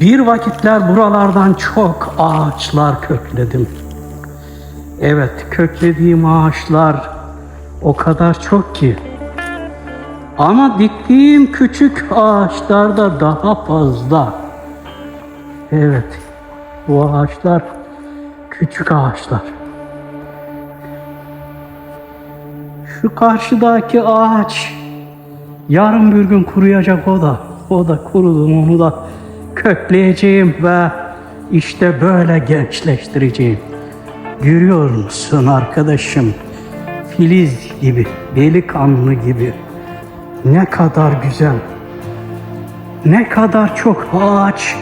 Bir vakitler buralardan çok ağaçlar kökledim. Evet, köklediğim ağaçlar o kadar çok ki. Ama diktiğim küçük ağaçlar da daha fazla. Evet, bu ağaçlar küçük ağaçlar. Şu karşıdaki ağaç yarın bir gün kuruyacak o da. O da kurudu onu da kökleyeceğim ve işte böyle gençleştireceğim. Görüyor musun arkadaşım? Filiz gibi, delikanlı gibi. Ne kadar güzel. Ne kadar çok ağaç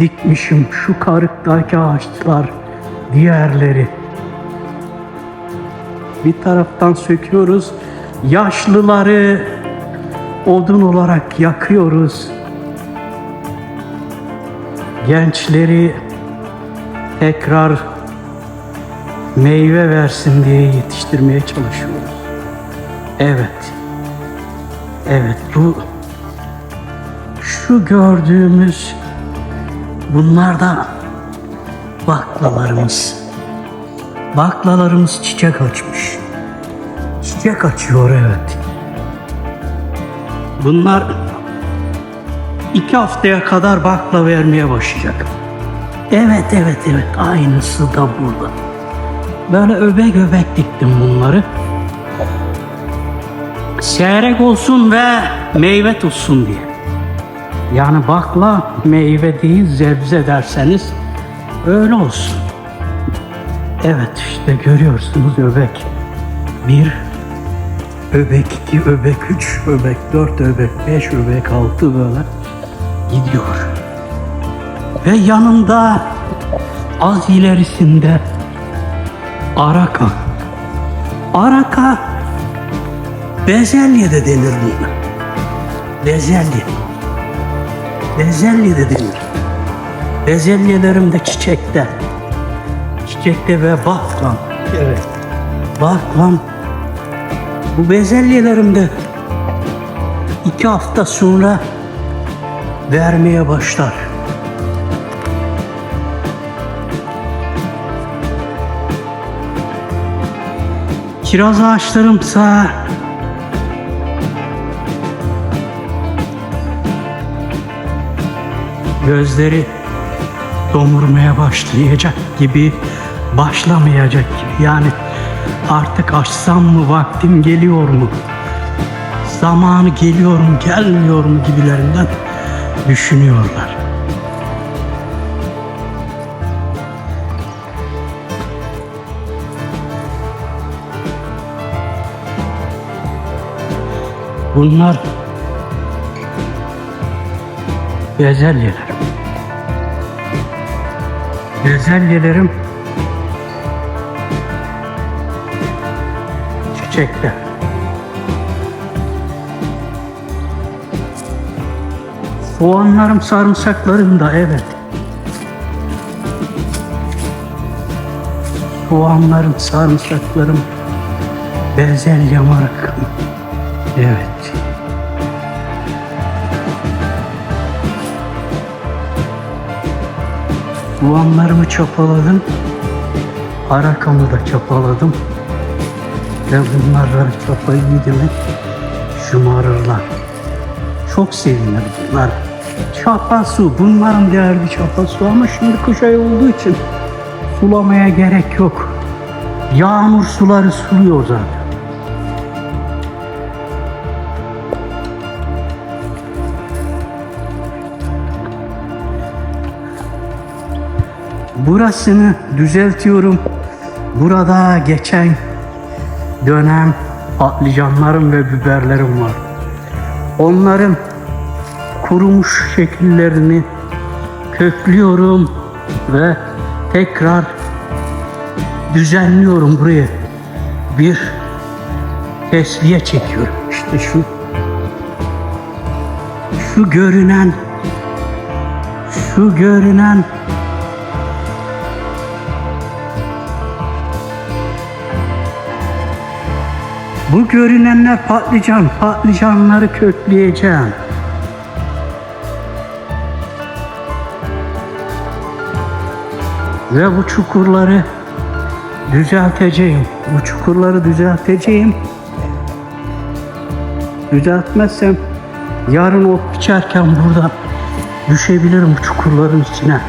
dikmişim şu karıktaki ağaçlar, diğerleri. Bir taraftan söküyoruz, yaşlıları odun olarak yakıyoruz. Gençleri tekrar meyve versin diye yetiştirmeye çalışıyoruz. Evet. Evet bu şu gördüğümüz bunlar da baklalarımız. Baklalarımız çiçek açmış. Çiçek açıyor evet. Bunlar iki haftaya kadar bakla vermeye başlayacak. Evet evet evet aynısı da burada. Böyle öbek öbek diktim bunları. Seyrek olsun ve meyve tutsun diye. Yani bakla meyve değil zebze derseniz öyle olsun. Evet işte görüyorsunuz öbek. Bir öbek, iki öbek, üç öbek, dört öbek, beş öbek, altı böyle gidiyor. Ve yanında az ilerisinde araka. Araka bezelye de denir buna. Bezelye. Bezelye de denir. Bezelyelerim de çiçekte. Çiçekte ve baklam. Evet. Baklam. Bu bezelyelerim de iki hafta sonra vermeye başlar. Kiraz ağaçlarımsa gözleri domurmaya başlayacak gibi başlamayacak gibi yani artık açsam mı vaktim geliyor mu zamanı geliyor mu gelmiyor mu gibilerinden düşünüyorlar. Bunlar bezelyelerim. Bezelyelerim çiçekte. Soğanlarım, sarımsaklarım da evet. Soğanlarım, sarımsaklarım, bezelye marakım. Evet. Soğanlarımı çapaladım. Arakamı da çapaladım. Ve bunları çapayı mi şımarırlar. Çok sevinir bunlar. Çapa su, bunların derdi çapa su ama şimdi kış ayı olduğu için sulamaya gerek yok. Yağmur suları suluyor zaten. Burasını düzeltiyorum. Burada geçen dönem patlıcanlarım ve biberlerim var. Onların kurumuş şekillerini köklüyorum ve tekrar düzenliyorum buraya. Bir tesviye çekiyorum. İşte şu şu görünen şu görünen Bu görünenler patlıcan, patlıcanları kökleyeceğim. Ve bu çukurları düzelteceğim. Bu çukurları düzelteceğim. Düzeltmezsem yarın ot biçerken burada düşebilirim çukurların içine.